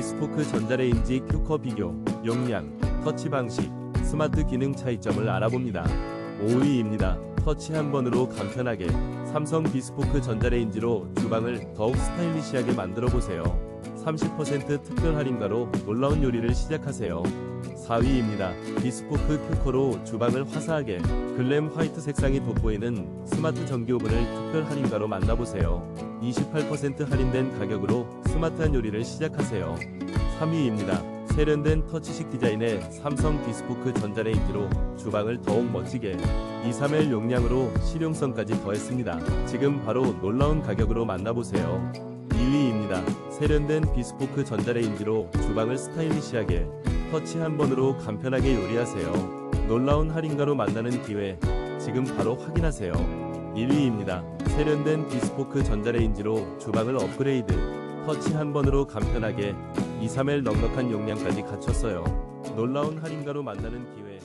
비스포크 전자레인지 큐커 비교, 용량, 터치 방식, 스마트 기능 차이점을 알아봅니다. 5위입니다. 터치 한 번으로 간편하게 삼성 비스포크 전자레인지로 주방을 더욱 스타일리시하게 만들어 보세요. 30% 특별 할인가로 놀라운 요리를 시작하세요. 4위입니다. 비스포크 큐커로 주방을 화사하게 글램 화이트 색상이 돋보이는 스마트 전기오븐을 특별 할인가로 만나보세요. 28% 할인된 가격으로 스마트한 요리를 시작하세요. 3위입니다. 세련된 터치식 디자인의 삼성 비스포크 전자레인지로 주방을 더욱 멋지게 2, 3일 용량으로 실용성까지 더했습니다. 지금 바로 놀라운 가격으로 만나보세요. 2위입니다. 세련된 비스포크 전자레인지로 주방을 스타일리시하게 터치 한 번으로 간편하게 요리하세요. 놀라운 할인가로 만나는 기회 지금 바로 확인하세요. 1위입니다. 세련된 비스포크 전자레인지로 주방을 업그레이드 터치 한 번으로 간편하게 2, 3일 넉넉한 용량까지 갖췄어요. 놀라운 할인가로 만나는 기회